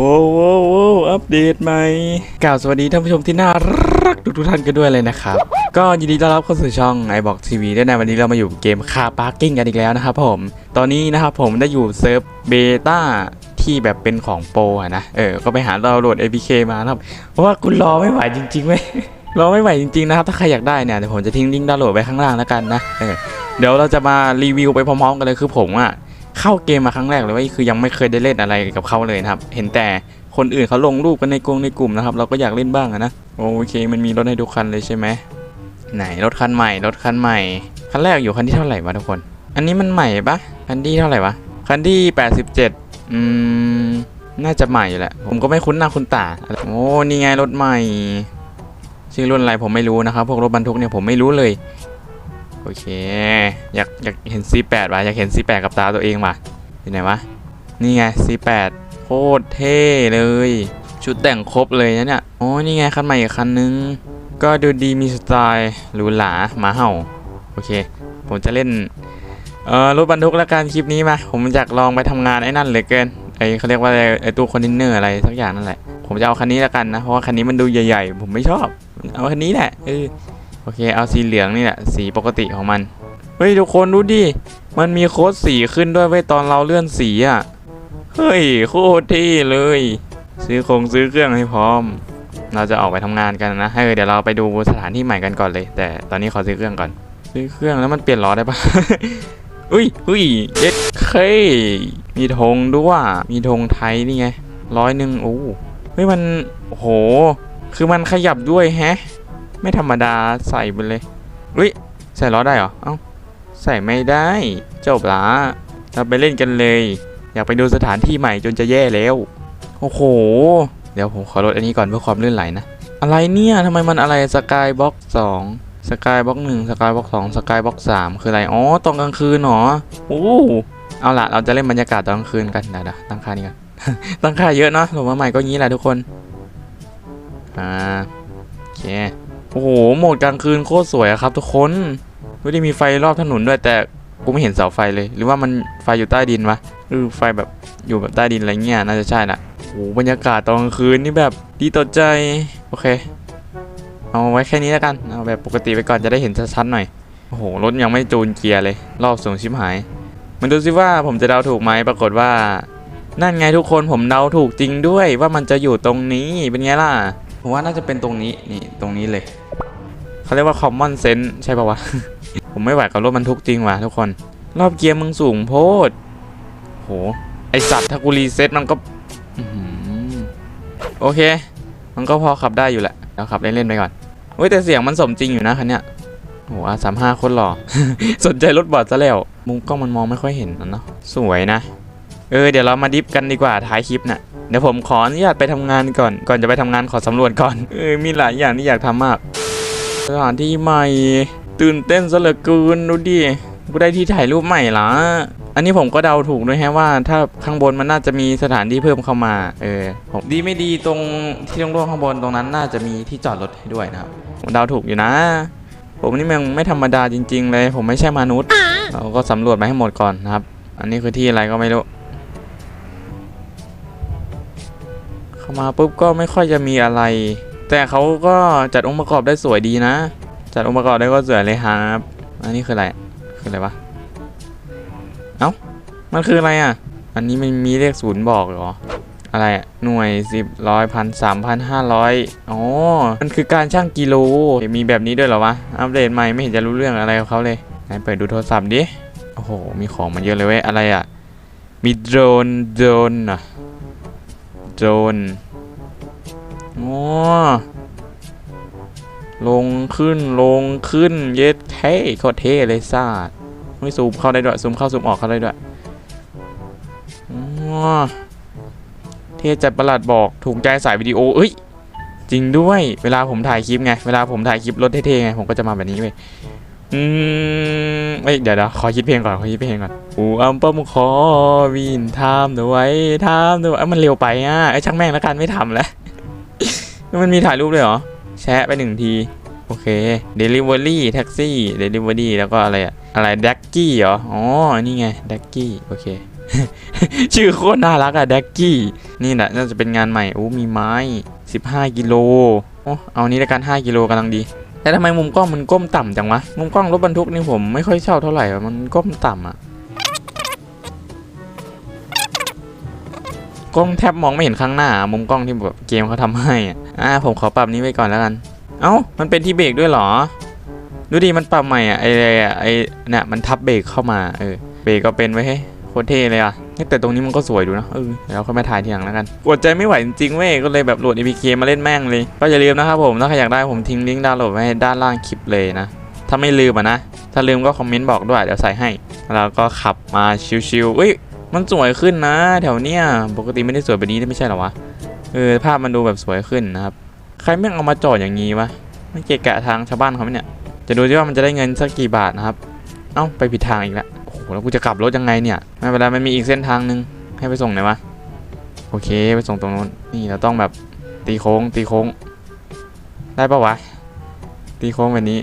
โว้โว้โว้อัปเดตใหม่กล่าวสวัสดีท่านผู้ชมที่น่ารักทุกทุกท่านกันด้วยเลยนะครับ ก็ยินดีต้อนรับเข้าสู่ช่อง i b o x TV ด้วยในวันนี้เรามาอยู่เกมคาปาร์กิ้งกันอีกแล้วนะครับผม ตอนนี้นะครับผมได้อยู่เซิร์ฟเบต้าที่แบบเป็นของโปรอะนะ เออ ก็ไปหาดาวน์โหลด APK มาครับ เพราะว่าคุณรอไม่ไหวจริงๆเว้ย รอไม่ไหวจริงๆนะครับ ถ้าใครอยากได้เนี่ยเดี๋ยวผมจะทิ้งลิงก์ดาวน์โหลดไว้ข้างล่างแล้วกันนะ เออ เดี๋ยวเราจะมารีวิวไปพร้อมๆกันเลยคือผมอะ เข้าเกมมาครั้งแรกเลยว่าคือยังไม่เคยได้เล่นอะไรกับเขาเลยนะครับ เห็นแต่คนอื่นเขาลงรูปกันในกลุ่มในกลุ่มนะครับ เราก็อยากเล่นบ้างนะโอเค มันมีรถให้ทุกคันเลยใช่ไหมไหนรถคันใหม่รถคันใหม่คันแรกอยู่คันที่เท่าไหร่วะทุกคน อันนี้มันใหม่ปะคันที่เท่าไหร่วะคันที่87อืมน่าจะใหม่อยู่แหละผมก็ไม่คุ้นหน้าคุ้นตาโอ้นี่ไงรถใหม่ชื่อรุ่นอะไรผมไม่รู้นะครับพวกรถบรรทุกเนี่ยผมไม่รู้เลย โอเค อยากอยากเห็น C8 ว่ะอยากเห็น C8 กับตาตัวเองว่ะอยู่ไหนวะ นี่ไง C8 โคตรเท่เลย ชุดแต่งครบเลยนะเนี่ยอ๋อนี่ไงคันใหม่อีกคันนึง ก็ดูดีมีสไตล์หรูหราหมาเห่า โอเค ผมจะเล่นเอ่อรถบรรทุกแล้วกันคลิปนี้มา ผมอยากลองไปทำงานไอ้นั่นเหลยเกินไอ้เขาเรียกว่าอะไรไอ้ตู้คอนเทนเนอร์อะไรสักอย่างนั่นแหละ ผมจะเอาคันนี้แล้วกันนะ เพราะว่าคันนี้มันดูใหญ่ ๆ ผมไม่ชอบ เอาคันนี้แหละเออ เคเอาสีเหลืองนี่แหละสีปกติของมัน เฮ้ยทุกคนดูดิ มันมีโค้ดสีขึ้นด้วยเว้ยตอนเราเลื่อนสีอะ เฮ้ยโคตรเท่เลย ซื้อคงซื้อเครื่องให้พร้อม เราจะออกไปทำงานกันนะเฮ้ยเดี๋ยวเราไปดูสถานที่ใหม่กันก่อนเลย แต่ตอนนี้ขอซื้อเครื่องก่อน ซื้อเครื่องแล้วมันเปลี่ยนล้อได้ปะอุ้ยอุ้ยเย็ดเคมีธงด้วย มีธงไทยนี่ไงร้อยหนึ่งโอ้เฮ้ยมันโห คือมันขยับด้วยแฮะ ไม่ธรรมดาใส่ไปเลยอุ้ยใส่ล้อได้เหรอ เอ้า ใส่ไม่ได้ จบละเราไปเล่นกันเลย อยากไปดูสถานที่ใหม่จนจะแย่แล้ว โอ้โห เดี๋ยวผมขอลดอันนี้ก่อนเพื่อความลื่นไหลนะ อะไรเนี่ยทำไมมันอะไรสกายบ็อกสองสกายบ็อกหนึ่งสกายบ็อกสองสกายบ็อกสามคืออะไร อ๋อ ตอนกลางคืนเหรอโอ้เอาละเราจะเล่นบรรยากาศตอนกลางคืนกันเดี๋ยวตั้งค่านี้กัน ตั้งค่าเยอะเนาะลงมาใหม่ก็งี้แหละทุกคน อ่า โอเค อ้โหโหมดกลางคืนโคตรสวยอะครับ ทุกคนไม่ได้มีไฟรอบถนนด้วยแต่กูไม่เห็นเสาไฟเลย หรือว่ามันไฟอยู่ใต้ดินวะหรือไฟแบบอยู่แบบใต้ดินอะไรเงี้ยน่าจะใช่ละโอ้โหบรรยากาศตอนกลางคืนนี่แบบดีต่อใจโอเค เอาไว้แค่นี้แล้วกันเอาแบบปกติไปก่อนจะได้เห็นชัดๆหน่อยโอ้โหรถยังไม่จูนเกียร์เลย รอบสูงชิบหายมันดูสิว่าผมจะเดาถูกไหมปรากฏว่า นั่นไงทุกคนผมเดาถูกจริงด้วยว่ามันจะอยู่ตรงนี้เป็นไงล่ะผมว่าน่าจะเป็นตรงนี้นี่ตรงนี้เลย เขาเรียกว่า common sense ใช่ปะวะ ผมไม่ไหวกับรถบรรทุกจริงว่ะทุกคน รอบเกียร์มึงสูงโพดโห ไอสัตว์ถ้ากูรีเซ็ตมันก็โอเค มันก็พอขับได้อยู่แหละเดี๋ยวขับเล่นๆไปก่อนเฮ้ยแต่เสียงมันสมจริงอยู่นะคันเนี้ยโหอาสามห้าคนหล่อ สนใจรถบอดซะแล้ว มุมกล้องมันมองไม่ค่อยเห็นนะเนาะ สวยนะ เออ เดี๋ยวเรามาดิฟกันดีกว่าท้ายคลิปน่ะ เดี๋ยวผมขออนุญาตไปทำงานก่อน ก่อนจะไปทำงานขอสำรวจก่อน เออ มีหลายอย่างที่อยากทำมาก สถานที่ใหม่ ตื่นเต้นซะเหลือเกินดูดิกูได้ที่ถ่ายรูปใหม่ละอันนี้ผมก็เดาถูกด้วยแฮะว่าถ้าข้างบนมันน่าจะมีสถานที่เพิ่มเข้ามา เออผมดีไม่ดีตรงที่โล่งๆข้างบนตรงนั้นน่าจะมีที่จอดรถให้ด้วยนะครับผมเดาถูกอยู่นะ ผมนี่มันไม่ธรรมดาจริง ๆ เลย ผมไม่ใช่มนุษย์ เราก็สำรวจมาให้หมดก่อนนะครับ อันนี้คือที่อะไรก็ไม่รู้ เข้ามาปุ๊บก็ไม่ค่อยจะมีอะไร แต่เขาก็จัดองค์ประกอบได้สวยดีนะ จัดองค์ประกอบได้ก็สวยเลยครับ อันนี้คืออะไร คืออะไรวะ เอ้า มันคืออะไรอะ อันนี้มันมีเลขศูนย์บอกเหรอ อะไรอะหน่วยสิบร้อยพันสามพันห้าร้อยอ๋อ มันคือการช่างกิโล มีแบบนี้ด้วยเหรอวะ อัปเดตใหม่ไม่เห็นจะรู้เรื่องอะไรกับเขาเลย ไหนเปิดดูโทรศัพท์ดิ โอ้โห มีของมาเยอะเลยเว้ย อะไรอะ มีโดรน โดรนอะ โดรน โอ้ลงขึ้นลงขึ้นเย็ดเท่โคตรเท่เลยซ่าไม่ซูมเข้าได้ด้วยซูมเข้าซูมออกเข้าได้ด้วยโอ้เท่จัดประหลัดบอกถูกใจสายวิดีโอเอ้ยจริงด้วยเวลาผมถ่ายคลิปไงเวลาผมถ่ายคลิปรถเท่ๆไงผมก็จะมาแบบนี้เว้ยอืมเอ้ยเดี๋ยวเดี๋ยวขอคิดเพลงก่อนขอคิดเพลงก่อนอูอัมปมขอวินทามเดี๋ยวไว้ทามเดี๋ยวไอ้ยมันเร็วไปอะไอ้ช่างแม่งแล้วกันไม่ทำแล้ว มันมีถ่ายรูปเลยเหรอ แชะไปหนึ่งที โอเค Delivery แท็กซี่ Delivery แล้วก็อะไรอะอะไรดักกี้เหรอ อ๋อ นี่ไงดักกี้โอเค ชื่อโคตรน่ารักอะแดกกี้ นี่แหละน่าจะเป็นงานใหม่ โอ้ มีไม้ 15 กิโลโอ้เอานี้ละกัน 5 กิโลกำลังดี แต่ทำไมมุมกล้องมันก้มต่ำจังวะ มุมกล้องรถบรรทุกนี่ผมไม่ค่อยชอบเท่าไหร่ มันก้มต่ำอะ กล้องแทบมองไม่เห็นข้างหน้า มุมกล้องที่แบบเกมเขาทำให้อ่าผมขอปรับนี้ไว้ก่อนแล้วกัน เอ้ามันเป็นที่เบรกด้วยเหรอ ดูดิมันปรับใหม่อะไอ้ไอ้ไอเนี่ยมันทับเบรกเข้ามาเออเบรกก็เป็นไว้ให้โคตรเท่เลยอะเฮ้ยแต่ตรงนี้มันก็สวยดูนะเออเดี๋ยวเราค่อยมาถ่ายทีหลังแล้วกันอดใจไม่ไหวจริงๆเว้ยก็เลยแบบโหลด APK มาเล่นแม่งเลย ก็อย่าลืมนะครับผมถ้าใครอยากได้ผมทิ้งลิงก์ดาวน์โหลดไว้ให้ด้านล่างคลิปเลยนะถ้าไม่ลืมอะนะ ถ้าลืมก็คอมเมนต์บอกด้วยเดี๋ยวใส่ให้ แล้วก็ขับมาชิวๆเอ้ย มันสวยขึ้นนะ แถวเนี้ยปกติไม่ได้สวยแบบนี้ไม่ใช่หรอวะเออภาพมันดูแบบสวยขึ้นนะครับ ใครแม่งเอามาจอดอย่างนี้วะมันเกะกะทางชาวบ้านเขาไหมเนี่ย จะดูซิว่ามันจะได้เงินสักกี่บาทนะครับ เอ้าไปผิดทางอีกแล้วโอ้โหแล้วกูจะกลับรถยังไงเนี่ยไม่เป็นไรมันมีอีกเส้นทางหนึ่งให้ไปส่งไหนวะโอเคไปส่งตรงนู้นนี่เราต้องแบบตีโค้งตีโค้ง ได้ปะวะ ตีโค้งแบบนี้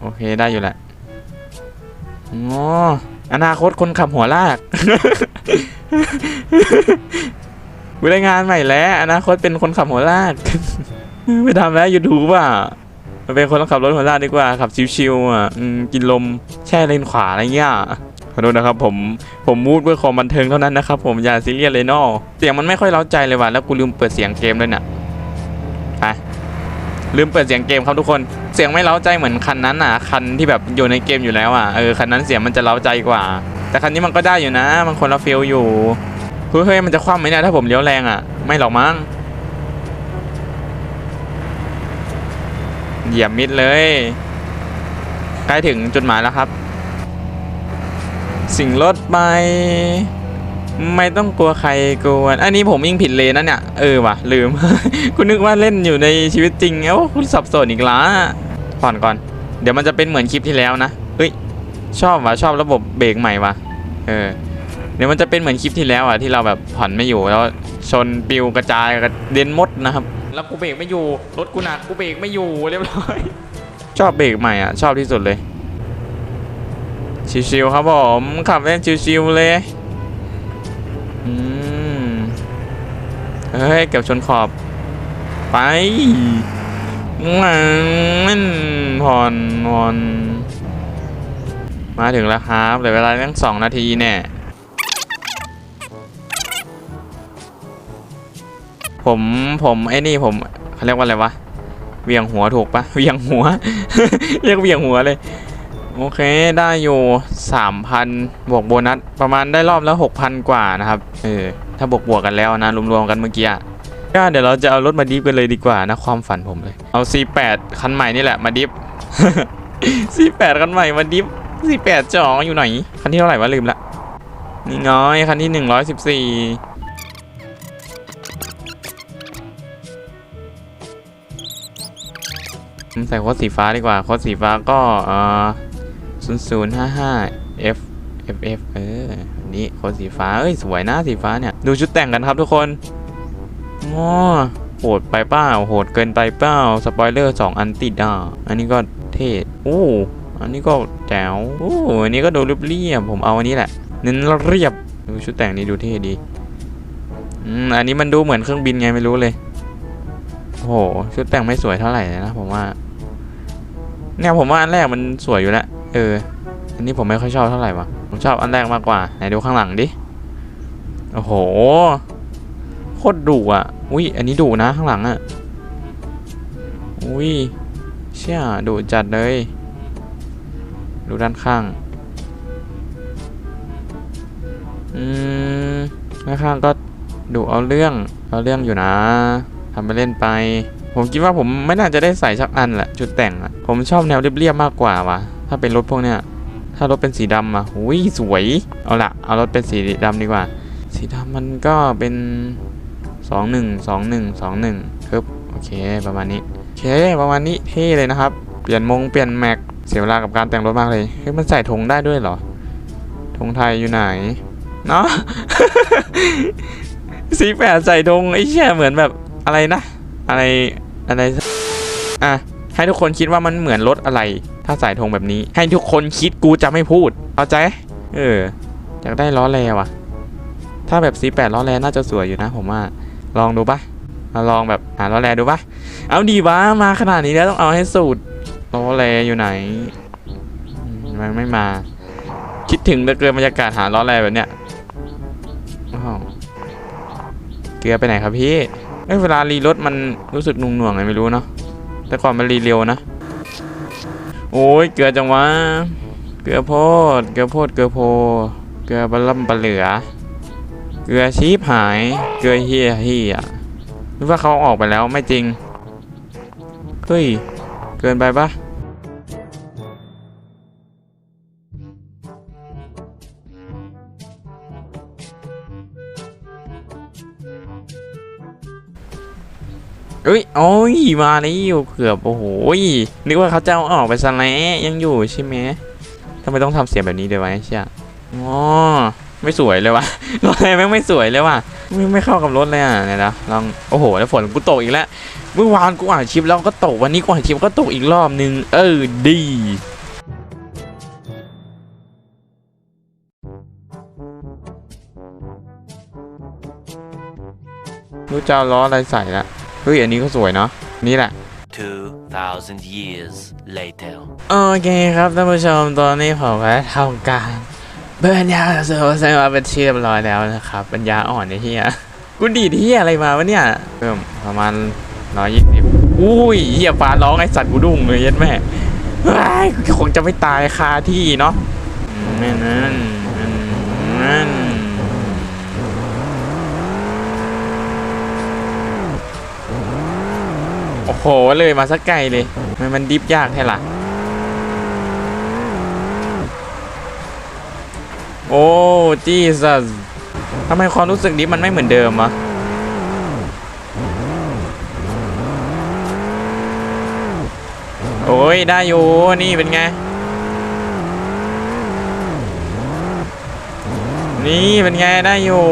โอเคได้อยู่แหละอ๋ออนาคตคนขับหัวลาก กูได้งานใหม่แล้ว อนาคตเป็นคนขับหัวลากไม่ทำแล้วยูทูบอะมาเป็นคนขับรถหัวลากดีกว่า ขับชิวๆอะกินลมแช่เลนขวาอะไรเงี้ยขอโทษนะครับผมผมมูดเพื่อความบันเทิงเท่านั้นนะครับผมอย่าซีเรียสเลยนอเสียงมันไม่ค่อยเล้าใจเลยว่ะแล้วกูลืมเปิดเสียงเกมด้วยเนี่ยไปลืมเปิดเสียงเกมครับทุกคน เสียงไม่เล้าใจเหมือนคันนั้นอะ คันที่แบบอยู่ในเกมอยู่แล้วอะเออคันนั้นเสียงมันจะเล้าใจกว่า แต่คันนี้มันก็ได้อยู่นะ มันคนละฟีลอยู่เฮ้ยมันจะคว่ำไหมเนี่ยถ้าผมเลี้ยวแรงอะ ไม่หรอกมั้งเหยียบมิดเลย ใกล้ถึงจุดหมายแล้วครับ สิ่งรถไป ไม่ต้องกลัวใครกวนอันนี้ผมยิ่งผิดเลยนะเนี่ย เออว่ะ ลืม คุณนึกว่าเล่นอยู่ในชีวิตจริงเอ้าคุณสับสนอีกละผ่อนก่อน เดี๋ยวมันจะเป็นเหมือนคลิปที่แล้วนะ ชอบว่ะชอบระบบเบรกใหม่ว่ะเออเดี๋ยวมันจะเป็นเหมือนคลิปที่แล้วอะที่เราแบบผ่อนไม่อยู่แล้วชนปิวกระจายกระเด็นมดนะครับ แล้วกูเบรกไม่อยู่รถกูหนักกูเบรกไม่อยู่เรียบร้อย ชอบเบรกใหม่อะชอบที่สุดเลยชิวๆครับผมขับเล่นชิวๆเลยอืมเฮ้ยเกือบชนขอบ ไปมันผ่อนผ่อน มาถึงแล้วครับเหลือเวลาตั้งสองนาทีแน่ผมผมไอ้นี่ผมเขาเรียกว่าอะไรวะเวียงหัวถูกปะเวียงหัว เรียกเวียงหัวเลย โอเคได้อยู่3,000บวกโบนัส ประมาณได้รอบแล้ว6,000กว่านะครับเออถ้าบวกบวกกันแล้วนะรวมๆกันเมื่อกี้อะก็เดี๋ยวเราจะเอารถมาดิฟกันเลยดีกว่านะความฝันผมเลย เอา C8 คันใหม่นี่แหละมาดิฟ C8 คันใหม่มาดิฟ C8 จ่ออยู่ไหน คันที่เท่าไหร่วะลืมละ นี่ง้อยคันที่114ใส่โค้ดสีฟ้าดีกว่า โค้ดสีฟ้าก็เอ่อศูนย์ศูนย์ห้าห้า F F F เอออันนี้โค้ดสีฟ้า เอ้ย สวยนะสีฟ้าเนี่ย ดูชุดแต่งกันครับทุกคนง้อโหดไปเปล่าโหดเกินไปเปล่า สปอยเลอร์สองอันติดอะ อันนี้ก็เท่โอ้ อันนี้ก็แจ๋วโอ้อันนี้ก็ดูเรียบๆผมเอาอันนี้แหละเน้นเรียบดูชุดแต่งนี้ดูเท่ดีอืมอันนี้มันดูเหมือนเครื่องบินไงไม่รู้เลยโอ้โหชุดแต่งไม่สวยเท่าไหร่นะผมว่าเนี่ยผมว่าอันแรกมันสวยอยู่แล้วเออ อันนี้ผมไม่ค่อยชอบเท่าไหร่วะผมชอบอันแรกมากกว่าไหนดูข้างหลังดิโอ้โหโคตรดุอะอุ้ยอันนี้ดุนะข้างหลังอะอุ้ยเชี่ยดุจัดเลย ดูด้านข้าง อืมด้านข้างก็ดุเอาเรื่อง เอาเรื่องอยู่นะทำไปเล่นไป ผมคิดว่าผมไม่น่าจะได้ใส่สักอันแหละชุดแต่งอะผมชอบแนวเรียบๆมากกว่าวะถ้าเป็นรถพวกเนี้ย ถ้ารถเป็นสีดำอะหุยสวย เอาละเอารถเป็นสีดำดีกว่า สีดำมันก็เป็นสองหนึ่งสองหนึ่งสองหนึ่งครับโอเคประมาณนี้โอเคประมาณนี้เท่เลยนะครับ เปลี่ยนมงเปลี่ยนแม็ก เสียเวลากับการแต่งรถมากเลย เฮ้ย มันใส่ธงได้ด้วยเหรอธงไทยอยู่ไหน เนาะสีแปดใส่ธงไอ้เชี่ยเหมือนแบบอะไรนะ อะไรอะไร อะ ให้ทุกคนคิดว่ามันเหมือนรถอะไร ถ้าใส่ธงแบบนี้ ให้ทุกคนคิดกูจะไม่พูดเข้าใจ เออ อยากได้ล้อแลว่ะ ถ้าแบบ C8 ล้อแรน่าจะสวยอยู่นะ ผมว่า ลองดูปะมาลองแบบหาล้อแรดูปะเอาดีวะมาขนาดนี้แล้วต้องเอาให้สุด ล้อแรอยู่ไหนมันไม่มา คิดถึงเหลือเกินบรรยากาศหาล้อแรแบบเนี้ยอ้าวเกลือไปไหนครับพี่เอ้ยเวลารีรถมันรู้สึกนุ่งหน่วงไงไม่รู้เนาะแต่ก่อนมันรีเร็วนะ โอ้ยเกลือจังวะเกลือโพดเกลือโพดเกลือโพ เกลือบะล่ำบะเหลือ เกลือชีพหาย เกลือเฮียเฮียหรือว่าเขาออกไปแล้วไม่จริง เฮ้ย เกินไปปะเอ้ยโอ้ยมาแล้วเกือบโอ้โหนึกว่าเขาจะเอาออกไปซะแล้วยังอยู่ใช่ไหมทำไมต้องทำเสียงแบบนี้ด้วยวะเชี่ยอ๋อ ไม่สวยเลยวะรถอะไรแม่งไม่สวยเลยว่ะไม่ไม่เข้ากับรถเลยอะเนี่ยนะลองโอ้โหแล้วฝนกูตกอีกแล้วเมื่อวานกูอ่านคลิปแล้วก็ตกวันนี้กูอ่านคลิปก็ตกอีกรอบนึง เออดีรู้จะเอาล้ออะไรใส่ละเฮ้ยอันนี้ก็สวยเนาะนี่แหละ2,000 years later. โอเคครับท่านผู้ชมตอนนี้ผมก็ทำการ เบิร์นยาเซอร์เซอร์เป็นที่เรียบร้อยแล้วนะครับปัญญาอ่อนไอ้เหี้ยกูดีดเหี้ยอะไรมาวะเนี่ยเพิ่มประมาณร้อยยี่สิบอุ้ยเหี้ยฟ้าร้องไอสัตว์กูดุ้งเลยย็ดแม่ว้คงจะไม่ตายคาที่เนาะนั่นนั่นนั่นโอ้โหเลยมาสักไกลเลยมันมันดิฟยากแท้ล่ะ โอ้จีสัสทำไมความรู้สึกนี้มันไม่เหมือนเดิมวะโอ้ย ได้อยู่ นี่เป็นไง นี่เป็นไง ได้อยู่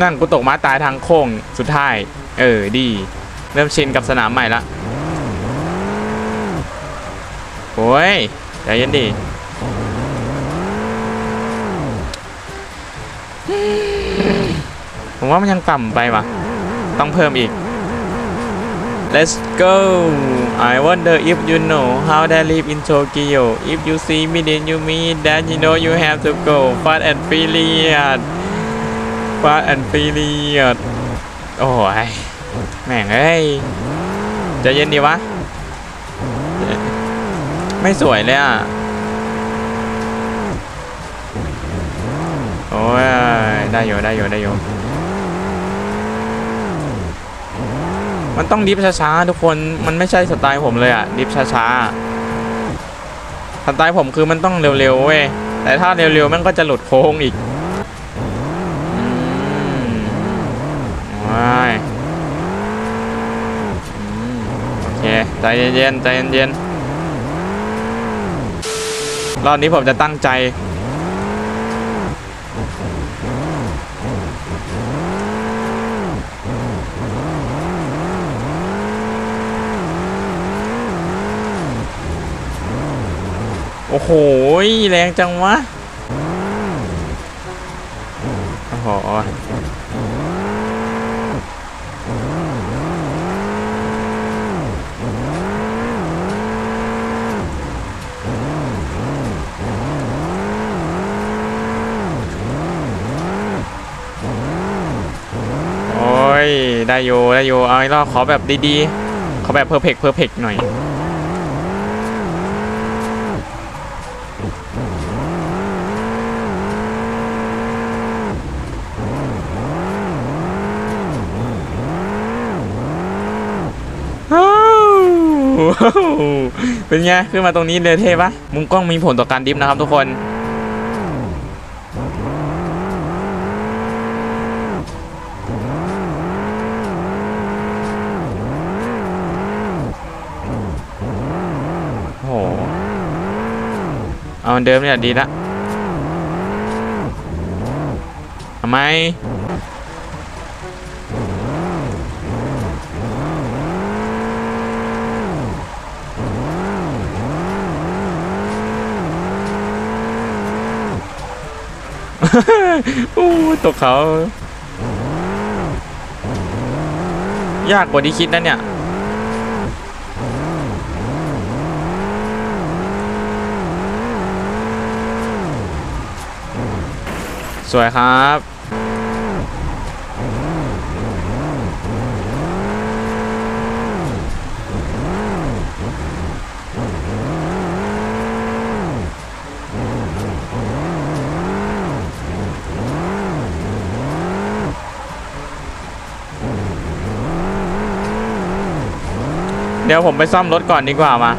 นั่นกูตกม้าตายทางโค้งสุดท้าย เออ ดี เริ่มชินกับสนามใหม่ละโอ้ย ใจเย็นดิผมว่ามันยังต่ำไปวะต้องเพิ่มอีก Let's go I wonder if you know how they live in Tokyo If you see me then you mean that you know you have to go fast and furious fast and furious โอ้ยแม่งเอ้ยใจเย็นดีวะ ไม่สวยเลยอะ โอ้ย ได้อยู่ได้อยู่ได้อยู่ มันต้องดิฟช้าๆทุกคน มันไม่ใช่สไตล์ผมเลยอะ ดิฟช้าๆ สไตล์ผมคือมันต้องเร็วๆเว้ย แต่ถ้าเร็วๆมันก็จะหลุดโค้งอีกอืมว้ายโอเค ใจเย็นๆ ใจเย็นๆ รอบนี้ผมจะตั้งใจ โอ้โห แรงจังวะ โอ้โห โอ้ย ได้ อยู่ได้อยู่เอาอีกรอบขอแบบดีๆขอแบบเพอร์เฟกเพอร์เฟกหน่อยอ้าวเป็นไงขึ้นมาตรงนี้เลยเท่ปะมุมกล้องมีผลต่อการดิฟนะครับทุกคน โอ้โห เอาอันเดิมเนี่ยดีละทำไมโอู้ตกเขา ยากกว่าที่คิดนะเนี่ย สวยครับเดี๋ยวผมไปซ่อมรถก่อนดีกว่ามา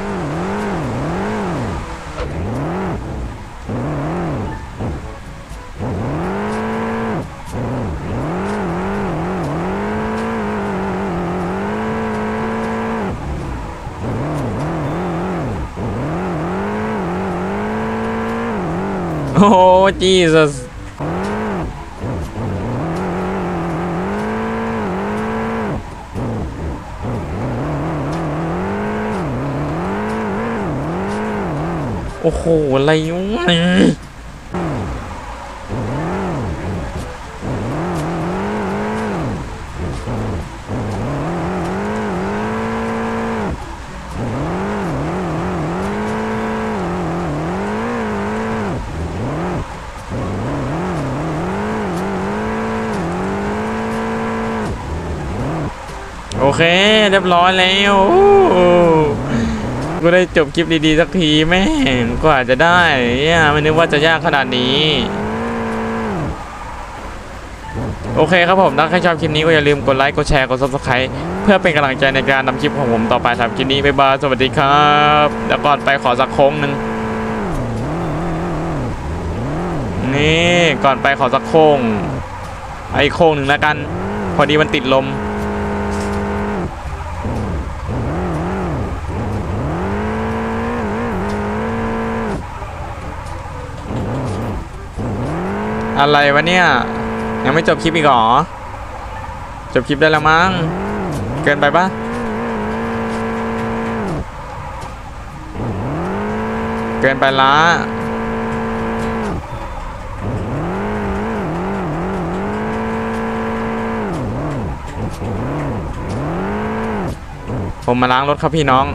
โอ้จีสัสโอ้โหอะไรวะ โอเค เรียบร้อยแล้วก็ได้จบคลิปดีๆสักทีแม่งก็อาจจะได้เนี่ยไม่นึกว่าจะยากขนาดนี้ โอเคครับผมถ้าใครชอบคลิปนี้ก็อย่าลืมกดไลค์ กดแชร์ กด subscribe เพื่อเป็นกำลังใจในการทำคลิปของผมต่อไปสำหรับคลิปนี้ บ๊ายบาย สวัสดีครับ แล้วก่อนไปขอสักโค้งหนึ่งนี่ ก่อนไปขอสักโค้งไอ้โค้งหนึ่งแล้วกัน พอดีมันติดลม อะไรวะเนี่ย ยังไม่จบคลิปอีกหรอ จบคลิปได้แล้วมั้ง เกินไปปะเกินไปละผมมาล้างรถครับพี่น้อง